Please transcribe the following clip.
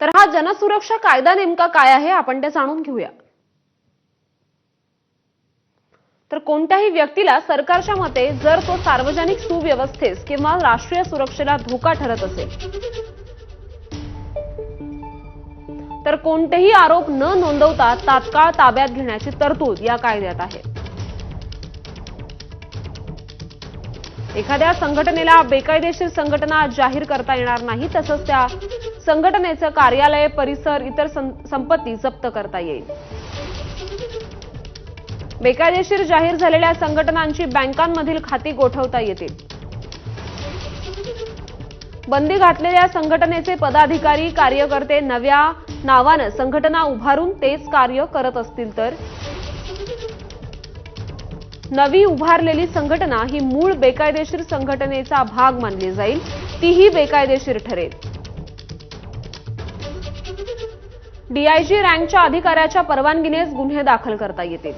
तर हा जनसुरक्षा कायदा नेमका काय आहे आपण ते जाणून घेऊया. तर कोणत्याही व्यक्तीला सरकारच्या मते जर तो सार्वजनिक सुव्यवस्थेस किंवा राष्ट्रीय सुरक्षेला धोका ठरत असेल तर कोणतेही आरोप न नोंदवता तात्काळ ताब्यात घेण्याची तरतूद या कायद्यात आहे. एखाद्या संघटनेला बेकायदेशीर संघटना जाहीर करता येणार नाही तसंच त्या संघटनेचं कार्यालय परिसर इतर संपत्ती जप्त करता येईल. बेकायदेशीर जाहीर झालेल्या संघटनांची बँकांमधील खाती गोठवता येतील. बंदी घातलेल्या संघटनेचे पदाधिकारी कार्यकर्ते नव्या नावानं संघटना उभारून तेच कार्य करत असतील तर? नवी उभारलेली संघटना ही मूळ बेकायदेशीर संघटनेचा भाग मानली जाईल. तीही बेकायदेशीर ठरेल. डीआयजी रँकच्या अधिकाऱ्याच्या परवानगीनेच गुन्हे दाखल करता येतील.